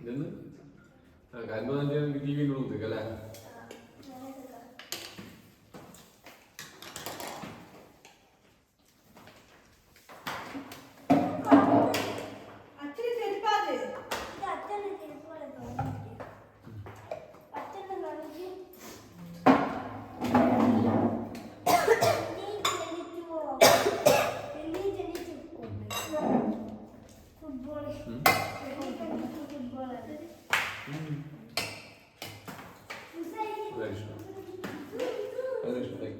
ഇതെന്ന്? ആ തന്നെ ടി വി കൊടുത്തേക്കല്ലേ Futbol. Hı? Futbol. Öyle işte. Öyle işte.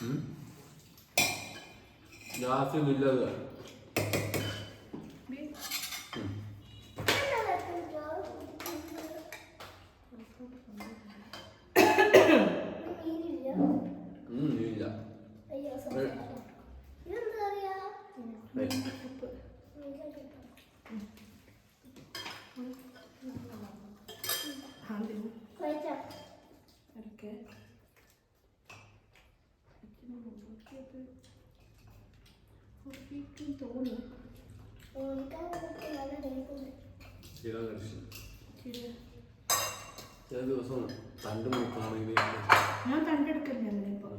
Hı? Yasin Bilal. ഇടയ്ക്ക് തോന്നി. ചില ദിവസം തണ്ട് നോക്കുകയാണെങ്കിൽ ഞാൻ കണ്ടെടുക്കില്ല ഇപ്പൊ.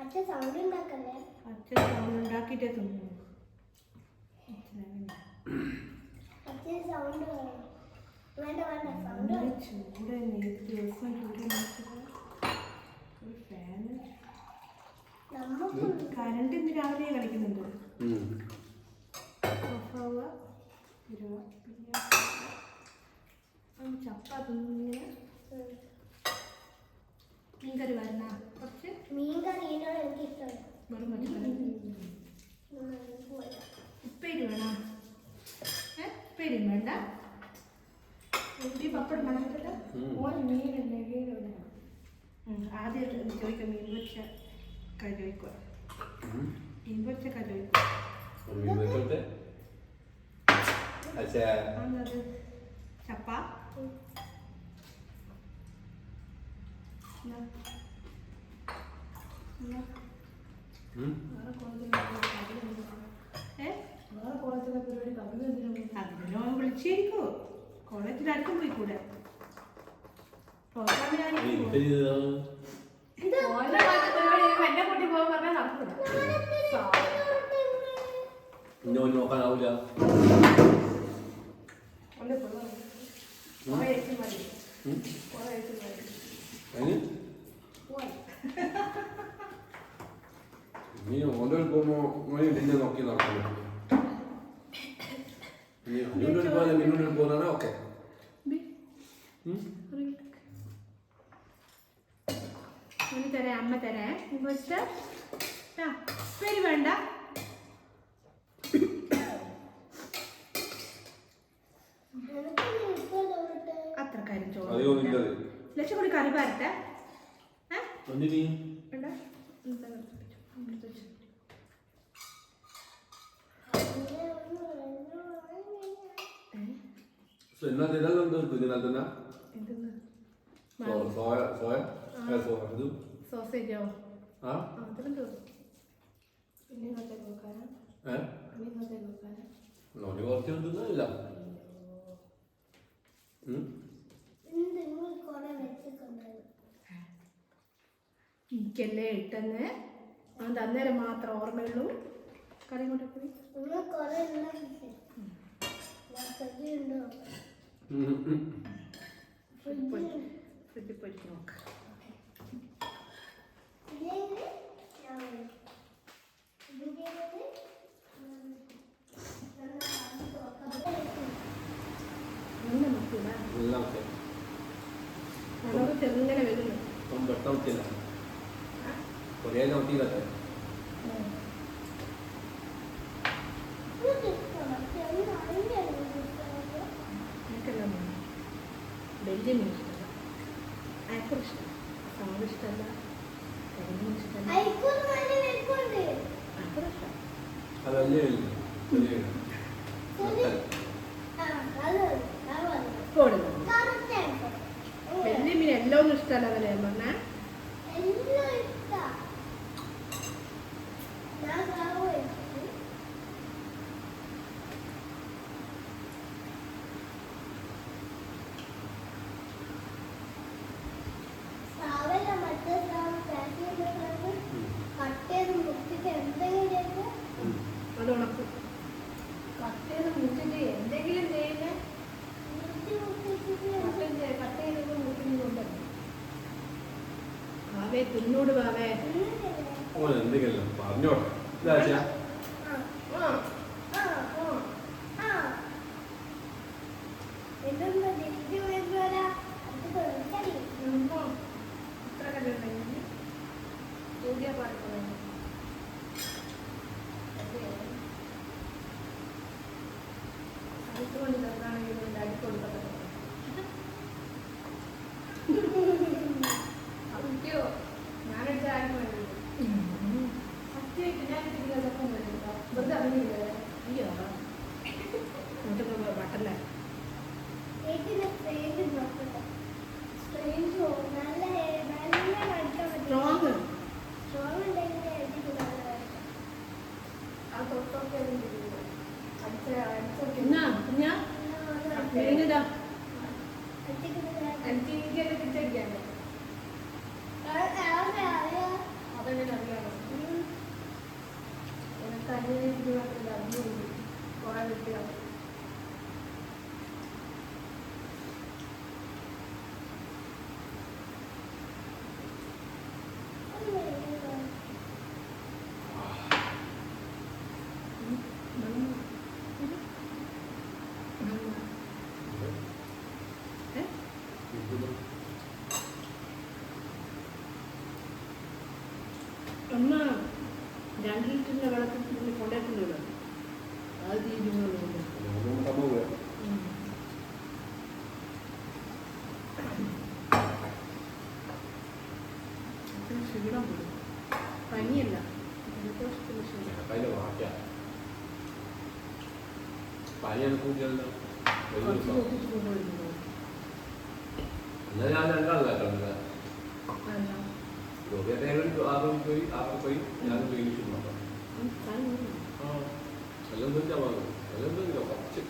അച്ഛൻ സൗണ്ട് ഉണ്ടാക്കല്ലേ? അച്ഛൻ സൗണ്ട് ഉണ്ടാക്കിയിട്ടേ തിന്നു അച്ഛൻ സൗണ്ട് വേണ്ട വേണ്ട സൗണ്ട് ചൂട് ദിവസം ചൂട് ഒരു ഫാന്. കറണ്ട് ഇന്ന് രാവിലെ കളിക്കുന്നുണ്ട്. മീൻകറി വരണ കുറച്ച്? മീൻ കറിയോട് എനിക്ക് ഇഷ്ടമല്ല വെറും ഉപ്പേരി വേണോ? ഏ? ഉപ്പേരി വേണ്ട. ഈ പപ്പടം ഉം. ഓൻ മീനുണ്ടെങ്കിൽ ഇവിടെ ആദ്യം ചോദിക്കാം മീൻ വെച്ച കൈ ചോദിക്കുക. മീൻ വെച്ച കറി ചോദിക്കുക ചപ്പ? അതിനോ വിളിച്ചിരിക്കോ കോളേജിലാർക്കും പോയി കൂടെ പ്രോഗ്രാമിനായിരിക്കും ഇപ്പൊ പോവാ. ഇത് ഇന്നെ ഒന്ന് നോക്കാനാവൂല ഉം. ഉം. അതിന് നീ ഓന്റെ മോനെ നിന്നെ നോക്കി നടക്കാൻ പറ്റും നീ അനിയുടെ പോലെ നിന്നോട് പോകുന്നതാണ് ഓക്കെ തരാം അമ്മ തരാം ഇങ്ങോട്ട് പേര് വേണ്ട അത്ര കാര്യം ചോദിച്ചു ലക്ഷം കൂടി കറി പാരട്ടെ ഏ എന്തിനീ വേണ്ട എന്താ എടുത്ത് വെച്ചോ. ഏ? ഇന്നത്തെ ഇതെല്ലാം എന്ത് തിന്നാൽ തന്നെ സോയ സോയ സോയ ഇത് സോസേജോ ആ നോടി കുറച്ച് തിന്നില്ല എനിക്കല്ലേ ഇട്ടെന്ന്? അത് അന്നേരം മാത്രം ഓർമ്മയുള്ളൂ. കറി കൊണ്ട് പോയി. ഫ്രിഡ്ജിൽ പോയി ഫ്രിഡ്ജിൽ പോയിട്ട് നോക്കാം ചെറുങ്ങനെ വരുന്നു ഇപ്പം വെട്ടം ഒത്തില്ല കുറേ ഒത്തിയില്ലത്തെ ബെഞ്ചമിൻ ഇഷ്ടമല്ല അയക്കൂർ ഇഷ്ടമല്ല സൗണ്ട് ഇഷ്ടമല്ല കരിമീൻ ഇഷ്ടമല്ല അയക്കൂർ ഇഷ്ടം ബെഞ്ചമിൻ എല്ലാം ഒന്നും ഇഷ്ടമല്ല അവനെ? പറഞ്ഞാൽ ബാബേ തിന്നൂട് ബാബേ. ഓൻ എന്തെങ്കിലും പറഞ്ഞോട്ടെ. രാജാ അടുത്തുകൊണ്ട് തന്നാണെങ്കിൽ അടിക്കൊടുക്കട്ടെ വെറുതെ അറിഞ്ഞില്ല? അയ്യോ എന്നിട്ട് മട്ടല്ലേ അമ്മ രണ്ട് ലിറ്ററിന്റെ വെള്ളത്തിൽ പനിയാണ് കൂട്ടിയല്ലോ ഒരു ദിവസം എന്നാൽ ഞാൻ രണ്ടാളല്ല ലോകത്തേക്കാളും ആറും പോയി ആറും പോയി ഞാനും പോയി നോക്കാം എല്ലാം തന്നെ വാങ്ങും എല്ലാം തന്നെ കുറച്ച്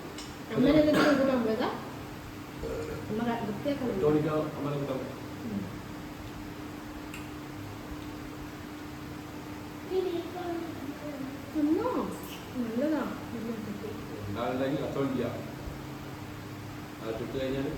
എlectrónica, amarilla. tutorialnya tu